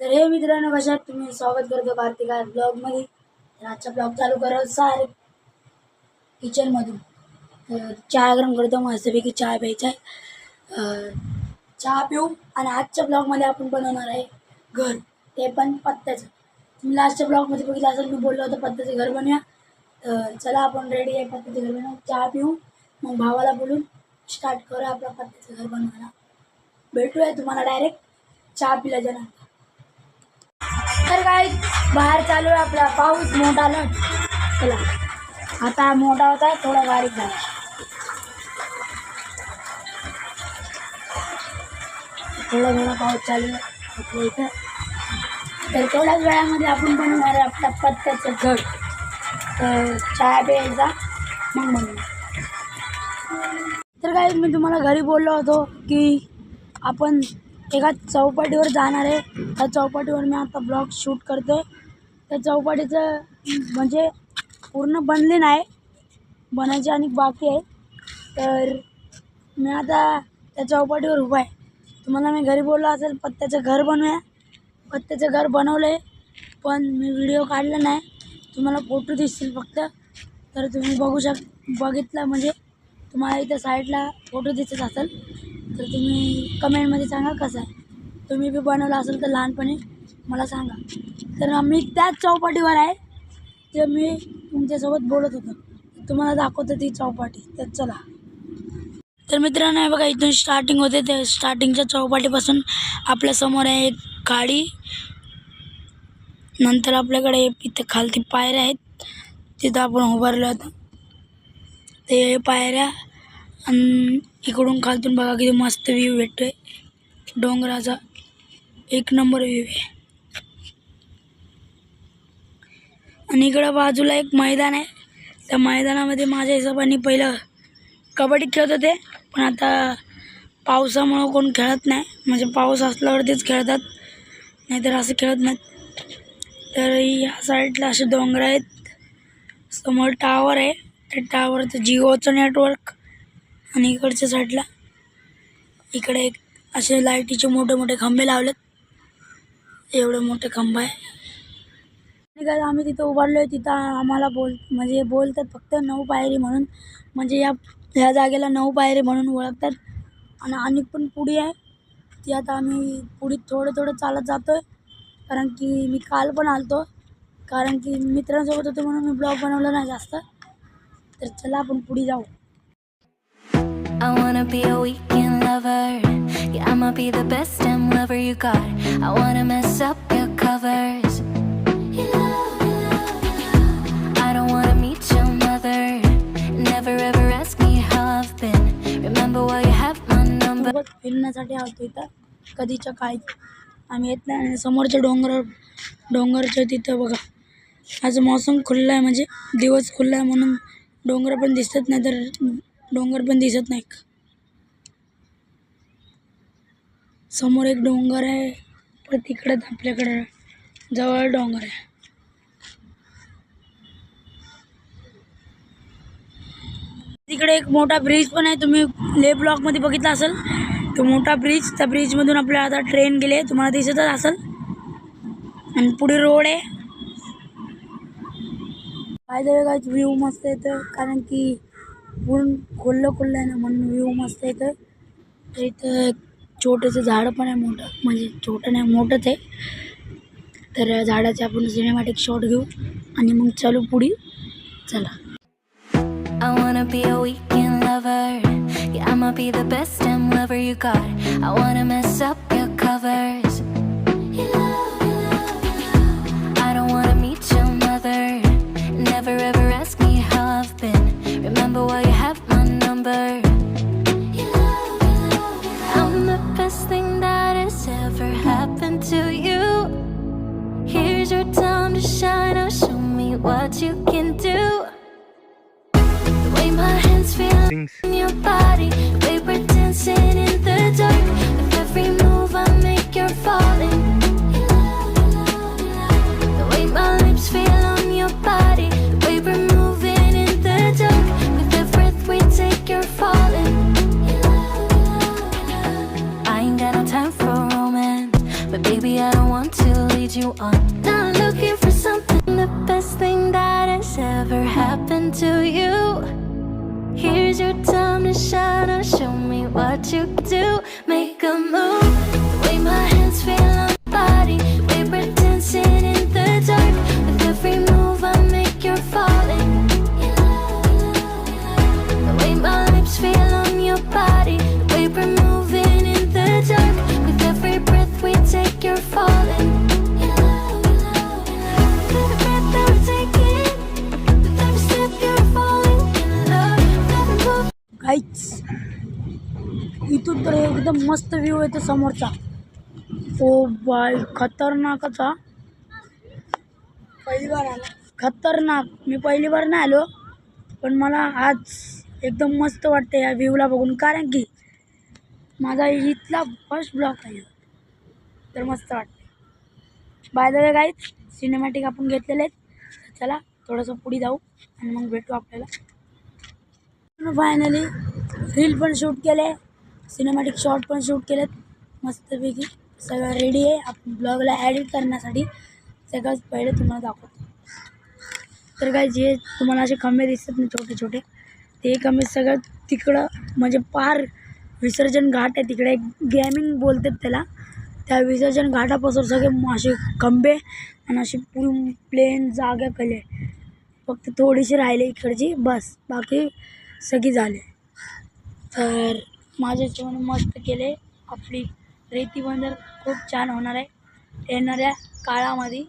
तर हे मित्रांनो कशात तुम्ही? स्वागत करतो कार्तिका ब्लॉगमध्ये तर आजचा ब्लॉग चालू करत सारे किचनमधून तर चहा गरम करतो मस्तपैकी चहा प्यायचा आहे. अं, चहा पिऊ आणि आजच्या ब्लॉगमध्ये आपण बनवणार आहे घर. ते पण पत्त्याचं. तुम्ही लास्टच्या ब्लॉगमध्ये बघितलं असेल मी बोललो होतो पत्त्याचं घर बनवूया. तर चला आपण रेडी आहे पत्त्याचं घर बनवू चहा पिऊ मग भावाला बोलून स्टार्ट करूया आपल्या पत्त्याचं घर बनवायला. भेटूया तुम्हाला डायरेक्ट चहा पिल्याच्या नंतर तर काय बाहेर चालू आहे आपला पाऊस मोठा लट. चला. आता मोठा होता थोडा बारीक झाला. थोडा थोडा पाऊस चालू आहे. आपल्या इथं. तर थोड्याच वेळामध्ये आपण बनवणार आहे आपला पत्त्याचं घर तर चहा प्यायचा. मग बनवू. तर काय मी तुम्हाला घरी बोललो होतो की आपण एका चौपाटीवर जाणार आहे. त्या चौपाटीवर मी आता ब्लॉग शूट करतो आहे त्या चौपाटीचं म्हणजे पूर्ण बनले नाही. बनायचे आणि बाकी आहे. तर मी आता त्या चौपाटीवर उभा आहे. तुम्हाला मी घरी बोललो असेल पत्त्याचं घर बनवूया. पत्त्याचं घर बनवलं आहे पण मी व्हिडिओ काढला नाही. तुम्हाला फोटो दिसतील फक्त. तर तुम्ही बघू शक बघितला म्हणजे तुम्हाला इथं साईडला फोटो दिसत असेल तर तुम्ही कमेंटमध्ये सांगा कसं आहे. तुम्ही बी बनवलं असेल तर लहानपणी मला सांगा. तर मी त्याच चौपाटीवर आहे ते मी तुमच्यासोबत बोलत होतो. तुम्हाला दाखवतो ती चौपाटी तर चला. तर मित्रांनो हे बघा इथून स्टार्टिंग होते. ते स्टार्टिंगच्या चौपाटीपासून आपल्यासमोर आहे एक गाडी. नंतर आपल्याकडे इथं खालती पायऱ्या आहेत. तिथं आपण उभारलो होतो ते पायऱ्या आणि इकडून खालतून बघा किती मस्त व्ह्यू भेटतोय. डोंगराचा एक नंबर व्ह्यू आहे. आणि इकडं बाजूला एक मैदान आहे. त्या मैदानामध्ये माझ्या हिशोबाने पहिलं कबड्डी खेळत होते. पण आता पावसामुळं कोण खेळत नाही. म्हणजे पाऊस असल्यावरतीच खेळतात. नाहीतर असं खेळत नाहीत. तर या साईडला असे डोंगर आहेत. समोर टावर आहे. त्या टावरचं जिओचं नेटवर्क आणि इकडच्या साईडला इकडे एक असे लाईटीचे मोठे मोठे खंबे लावलेत. एवढे मोठे खांब आहे. आणि काय आम्ही तिथं उभारलो आहे तिथं आम्हाला बोल म्हणजे बोलतात फक्त नऊ पायरी म्हणून. म्हणजे या ह्या जागेला नऊ पायरी म्हणून ओळखतात. आणि आणि पण पुढी आहे. ती आता आम्ही पुढे थोडं थोडं चालत जातो आहे कारण की मी काल पण आलतो. कारण की मित्रांसोबत होतो म्हणून मी ब्लॉग बनवला नाही जास्त. तर चला आपण पुढे जाऊ. Wanna be a weekend lover. Yeah, I'ma be the best damn lover you got. I wanna mess up your covers. I don't wanna meet your mother. Never ever ask me how I've been. Remember why you have my number. सोबत फिरण्यासाठी आलतो इथं कधीच्या काळी आम्ही येत नाही आणि समोरच्या डोंगरावर डोंगरच्या तिथं बघा आज मौसम खुल्ला आहे म्हणजे दिवस खुल्ला आहे म्हणून डोंगर पण दिसत नाही तर डोंगर पण दिसत नाही समोर एक डोंगर आहे. पण तिकडे आपल्याकडे जवळ डोंगर आहे. तिकडे एक मोठा ब्रिज पण आहे. तुम्ही ले ब्लॉकमध्ये बघितला असेल. तो मोठा ब्रिज त्या ब्रिजमधून आपल्याला आता ट्रेन गेले तुम्हाला दिसतच असेल. आणि पुढे रोड आहे. काय काय व्ह्यू मस्त येतं कारण की पूर्ण खुल्लं खुल्लं आहे ना म्हणून व्ह्यू मस्त येतं तर इथं छोटंसं झाडं पण आहे मोठं म्हणजे छोटं नाही मोठंच आहे तर झाडाचे आपण सिनेमॅटिक शॉट घेऊ आणि मग चालू पुढे चला I wanna be a weekend lover. Yeah, I'ma be the best damn lover you got. I wanna mess up your covers. Lead you on. Not looking for something, the best thing that has ever happened to you. Here's your time to shine. Show me what you do. Make a move. The way my hands feel काहीच. इथून तर एकदम मस्त view येतो समोरचा. ओ bye खतरनाकच पहिली बार आला. खतरनाक. मी पहिली बार नाही आलो पण मला आज एकदम मस्त वाटतं या व्ह्यूला बघून. कारण की माझा इथला फर्स्ट ब्लॉक आहे. तर मस्त वाटतं बाय द वे गाईच सिनेमॅटिक आपण घेतलेले आहेत. चला थोडंसं पुढे जाऊ आणि मग भेटू आपल्याला. फायनली रील पण शूट केले सिनेमॅटिक शॉट पण शूट केलेत. मस्तपैकी सगळं रेडी आहे. आपण ब्लॉगला ॲडिट करण्यासाठी सगळंच पहिले तुम्हाला दाखवतो. तर काय जे तुम्हाला असे खंबे दिसतात ना छोटे छोटे ते खंबे सगळं तिकडं म्हणजे पार विसर्जन घाट आहे. तिकडे गॅमिंग बोलतात त्याला. त्या विसर्जन घाटापासून सगळे असे खंबे आणि अशी पूर्ण प्लेन जागा कले फक्त थोडीशी राहिले इकडची बस. बाकी सगळी झाले तर माझ्या हिशोबाने मस्त केले आपली रेती बंदर खूप छान होणार आहे येणाऱ्या काळामध्ये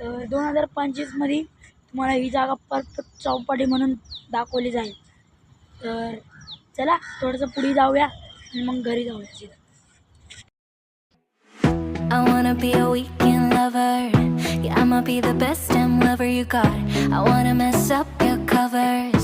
तर दोन हजार पंचवीसमध्ये तुम्हाला ही जागा परफेक्ट चौपाटी म्हणून दाखवली जाईल तर चला थोडंसं पुढे जाऊया आणि मग घरी जाऊया सीधा I wanna be a weekend lover. Yeah, I'ma be the best damn lover you got. I wanna mess up your covers.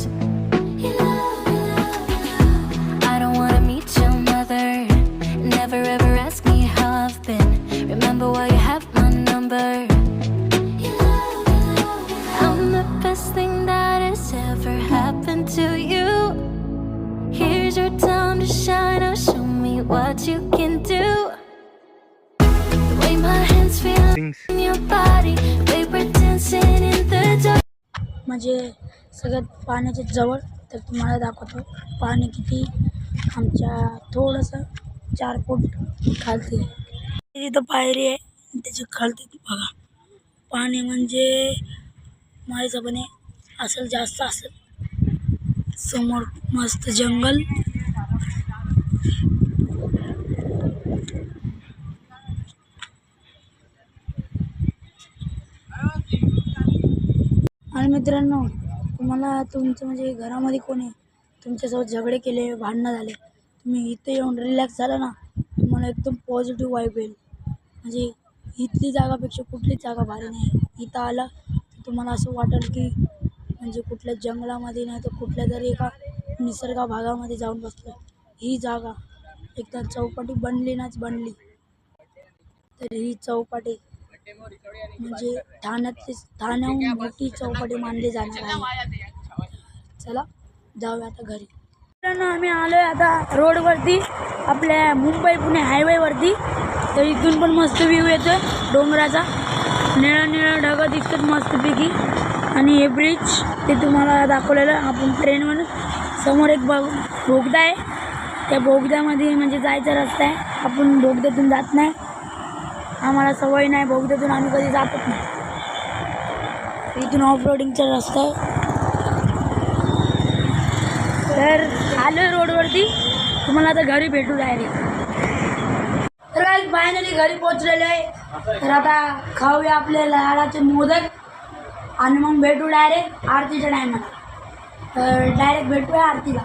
म्हणजे सगळ्यात पाण्याच्या जवळ तर तुम्हाला दाखवतो. पाणी किती आमच्या थोडंसं चार फूट खालती आहे. तिथं पायरी आहे. आणि त्याच्या खालती बघा. पाणी म्हणजे माझ्या हिशोबाने असेल जास्त असेल. समोर मस्त जंगल आणि मित्रांनो तुम्हाला तुमचं म्हणजे घरामध्ये कोणी तुमच्यासोबत झगडे केले भांडणं झाले. तुम्ही इथे येऊन रिलॅक्स झाला ना तुम्हाला एकदम पॉझिटिव्ह वाईब येईल. म्हणजे इथली जागापेक्षा कुठलीच जागा भारी नाही. इथं आलं तर तुम्हाला असं वाटेल की म्हणजे कुठल्या जंगलामध्ये नाही तर कुठल्या तरी एका निसर्गा भागामध्ये जाऊन बसलं ही जागा एकदा चौपाटी बनली नाच बनली. तर ही चौपाटी म्हणजे ठाण्यातली ठाण्याहून मोठी चौपाटी मानली जाणार आहे. चला जाऊया आता घरी. मित्रांनो आम्ही आलो आहे आता रोडवरती आपल्या मुंबई पुणे हायवेवरती. तर इथून पण मस्त व्ह्यू येतो डोंगराचा. निळा निळा ढग दिसतोय दिसतात मस्तपैकी. आणि हे ब्रिज ते तुम्हाला दाखवलेलं आपण ट्रेनवरून समोर एक बघ बोगदा आहे. त्या बोगद्यामध्ये म्हणजे जायचा रस्ता आहे. आपण बोगद्यातून जात नाही. आम्हाला सवय नाही बोगद्यातून आम्ही कधी जातच नाही. इथून ऑफ रोडिंगचा रस्ता आहे. तर आलो रोडवरती तुम्हाला आता घरी भेटू डायरेक्ट तर काय फायनली घरी पोचलेलो आहे. तर आता खाऊया आपले लाडाचे मोदक आणि मग भेटू डायरेक्ट आरतीच्या टायमाला तर डायरेक्ट भेटूया आरतीला.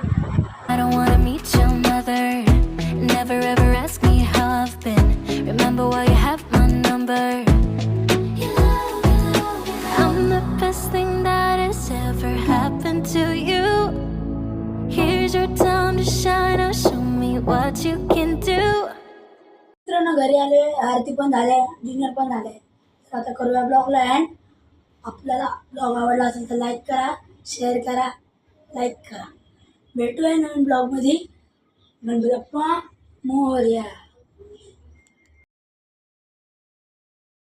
घरी आले आरती पण झाले डिनर पण झाले. तर आता करूया ब्लॉगला अँड आपल्याला ब्लॉग आवडला असेल तर लाईक करा शेअर करा लाईक करा. भेटूया नवीन ब्लॉगमध्ये गणपती अप्पा मोरया.